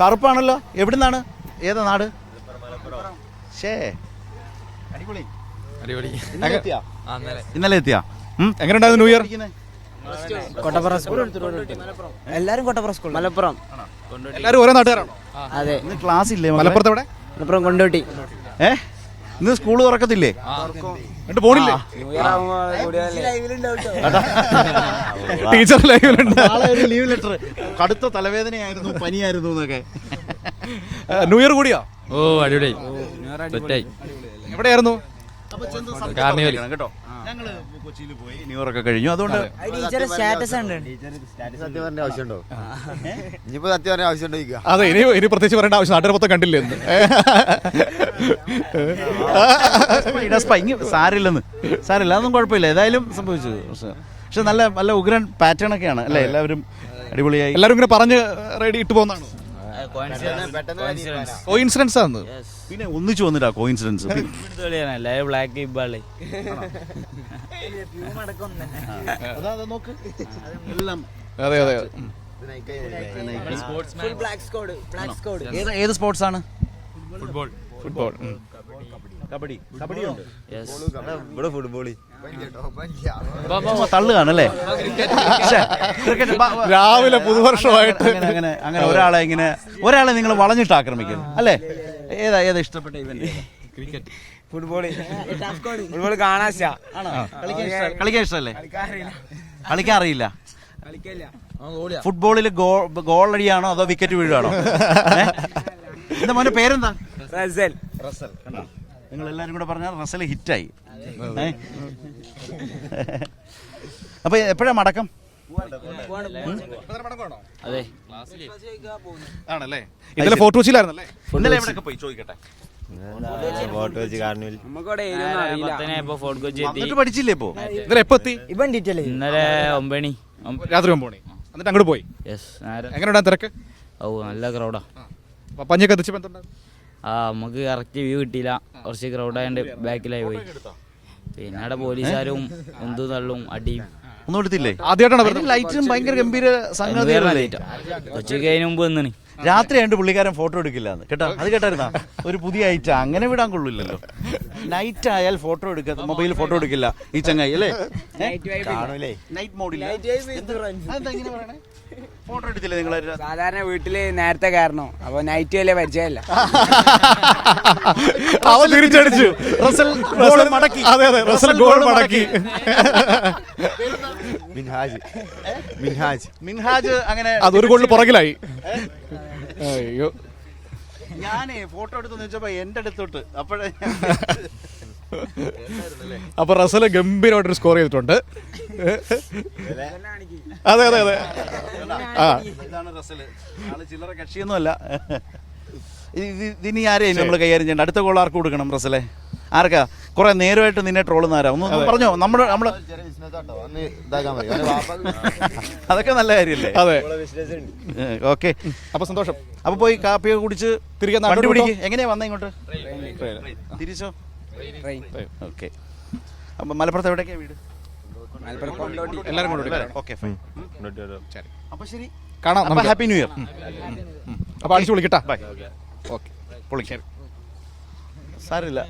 കറുപ്പാണല്ലോ. എവിടുന്നാണ്? ഏതാ നാട്? ഷേ അടിപൊളി. അടിപൊളി. ഇന്നലെ എത്തിയാ? എങ്ങനെ ഇന്നലെ. ഇന്നലെ എത്തിയാ? ഉം? എങ്ങനെയുണ്ടായിരുന്നു ന്യൂ ഇയർ? കൊട്ടപ്പുറം സ്കൂൾ. എല്ലാരും കൊട്ടപ്പുറം സ്കൂൾ മലപ്പുറം. എല്ലാവരും ഓരോ നാട്ടുകാരാണോ? അതെ. ഇന്ന് ക്ലാസ് ഇല്ലേ മക്കളെ? മലപ്പുറത്ത് എവിടെ? മലപ്പുറം കൊണ്ടോട്ടി. ഏ? ഇന്ന് സ്കൂൾ തുറക്കത്തില്ലേ? എന്നിട്ട് പോണില്ലേ? ടീച്ചർ ലൈവിലുണ്ട് ലീവ് ലെറ്റർ കടുത്ത തലവേദനയായിരുന്നു പനിയായിരുന്നു എന്നൊക്കെ. ന്യൂ ഇയർ കൂടിയാ? ഓ അടിപൊളി. എവിടെയായിരുന്നു? കേട്ടോ. ഞങ്ങൾ കൊച്ചിയിൽ പോയി. ന്യൂയോർക്ക് കഴിഞ്ഞു. അതുകൊണ്ട് ടീച്ചറെ സ്റ്റാറ്റസ് ഉണ്ട് സത്യം പറഞ്ഞ ആവശ്യമുണ്ടോ? ഇനിയിപ്പോ സത്യം പറഞ്ഞ ആവശ്യമുണ്ടോ അതെ ഇനി ഇനി പ്രത്യേകിച്ച് പറയേണ്ട ആവശ്യം നാട്ടുകാർ മൊത്തം കണ്ടില്ലേ എന്ന് സാരില്ലെന്ന് സാരില്ല അതൊന്നും കുഴപ്പമില്ല. ഏതായാലും സംഭവിച്ചു. പക്ഷെ പക്ഷെ നല്ല നല്ല ഉഗ്രൻ പാറ്റേൺ ഒക്കെയാണ്. അല്ലേ? എല്ലാവരും അടിപൊളിയായി. എല്ലാവരും ഇങ്ങനെ പറഞ്ഞ് റെഡി ഇട്ട് പോകുന്നതാണ്. കോയിൻസിഡൻസ് ആണ്. പിന്നെ ഒന്നിച്ചു വന്നിട്ടാ കോയിൻസിഡൻസ് ബ്ലാക്ക് ഇബ്ബാളി നോക്ക്. എല്ലാം അതെ അതെ. ബ്ലാക്ക് സ്കോഡ് ബ്ലാക്ക് സ്കോഡ് ഏത് ഏത് സ്പോർട്സ് ആണ്? Football football kabaddi. കബഡി. ഉണ്ട് ഇവിടെ ഫുട്ബോളി തള്ളുകയാണ് അല്ലേ ക്രിക്കറ്റ് രാവിലെ പുതുവർഷമായിട്ട്. അങ്ങനെ അങ്ങനെ ഒരാളെ ഇങ്ങനെ ഒരാളെ നിങ്ങൾ വളഞ്ഞിട്ട് ആക്രമിക്കുന്നു അല്ലേ? ഏതാ ഏതാ ഇഷ്ടപ്പെട്ട ഇവന്റ് ഫുട്ബോൾ ഫുട്ബോൾ കാണാശ ആണോ? കളിക്കാൻ ഇഷ്ട- കളിക്കാൻ ഇഷ്ടമല്ലേ കളിക്കാൻ അറിയില്ല. ഫുട്ബോളിൽ ഗോൾ ഗോൾ അടിയാണോ അതോ വിക്കറ്റ് വീഴുകയാണോ എന്റെ എന്താ മോന്റെ പേരെന്താ? റസൽ. റസൽ. നിങ്ങൾ എല്ലാവരും കൂടെ പറഞ്ഞാൽ റസൽ ഹിറ്റായി? അപ്പൊ എപ്പോഴാ മടക്കം? അതെ. ആണല്ലേ? ഇന്നലെ ഫോർട്ട് കൊച്ചിയിലായിരുന്നല്ലേ ഇന്നലെ എവിടെയൊക്കെ പോയി? ചോദിക്കട്ടെ. ഫോട്ടോ പഠിച്ചില്ലേ ഇപ്പോ? ഇന്നലെ എപ്പോ എത്തി? ഇന്നലെ ഒമ്പണി. രാത്രി ഒമ്പണി. മണി എന്നിട്ട് അങ്ങോട്ട് പോയി? എങ്ങനെയുണ്ടാ തിരക്ക്? ഓ നല്ല ക്രൗഡാ പഞ്ഞൊക്കെ ആ നമുക്ക് കറക്റ്റ് വ്യൂ കിട്ടിയില്ല. കുറച്ച് ക്രൗഡായതുകൊണ്ട് ബാക്കിലായി പോയി. പിന്നെ അവിടെ പോലീസുകാരും എന്തു തള്ളും അടിയും ഒന്നും എടുത്തില്ലേ? ആദ്യമായിട്ടാണ് ലൈറ്റും ഭയങ്കര ഗംഭീര സംഗതികളല്ലേ കൊച്ചിക്ക് അതിന് മുമ്പ് നിന്നിന് രാത്രി ആയിട്ട് പുള്ളിക്കാരൻ ഫോട്ടോ എടുക്കില്ല കേട്ടോ? അത് കേട്ടായിരുന്നാ? ഒരു പുതിയ ഐറ്റം അങ്ങനെ വിടാൻ കൊള്ളില്ലല്ലോ. നൈറ്റ് ആയാൽ ഫോട്ടോ എടുക്കുക മൊബൈൽ ഫോട്ടോ എടുക്കില്ല. ഈ ചങ്ങായി അല്ലേ? കാണൂലേ? നൈറ്റ് മോഡില്ല ഫോട്ടോ എടുത്തില്ല നിങ്ങൾ സാധാരണ വീട്ടിൽ നേരത്തെ കാരണം അപ്പൊ നൈറ്റ് വലിയ പരിചയമല്ല അവൻ തിരിച്ചടിച്ചു. റസൽ ഗോൾ മടക്കി. അതെ അതെ. റസൽ ഗോൾ മടക്കി. മിൻഹാജ്. മിൻഹാജ്. മിൻഹാജ് അങ്ങനെ അതൊരു ഗോളിന് പുറകിലായി. അയ്യോ. ഞാനേ ഫോട്ടോ എടുത്ത് വെച്ചപ്പോ എന്റെ അടുത്തോട്ട്. അപ്പോഴേ അപ്പൊ റസൽ ഗംഭീരമായിട്ടൊരു സ്കോർ ചെയ്തിട്ടുണ്ട്. അതെ അതെ അതെ. ആ. ഇതാണ് റസൽ ആൾ ചില്ലറ കക്ഷിയൊന്നുമല്ല. ഇതിനി ആരെയും നമ്മൾ കൈകാര്യം ചെയ്യണ്ട? അടുത്ത ഗോൾ ആർക്ക് കൊടുക്കണം റസലെ? ആർക്കാ കുറെ നേരമായിട്ട് നിന്നെ ട്രോളുന്ന ആരാ? ഒന്ന് പറഞ്ഞോ? നമ്മുടെ നമ്മൾ അതൊക്കെ നല്ല കാര്യല്ലേ? അതെ. ഓക്കെ. അപ്പൊ സന്തോഷം. അപ്പൊ പോയി കാപ്പിയൊക്കെ കുടിച്ച് തിരികെ വണ്ടി പിടിക്ക്. എങ്ങനെയാ വന്ന ഇങ്ങോട്ട്? തിരിച്ചോ? ഓക്കെ. അപ്പൊ മലപ്പുറത്ത് എവിടേക്കാ വീട്? എല്ലാരും കൊണ്ടുപോയി ഓക്കെ ഫൈൻ. അപ്പൊ ശരി. കാണാം ഹാപ്പി ന്യൂ ഇയർ. അപ്പൊ അടിച്ചു വിളിക്കട്ടാ ബൈ. ഓക്കെ. പൊളിക്കാം. സാരില്ല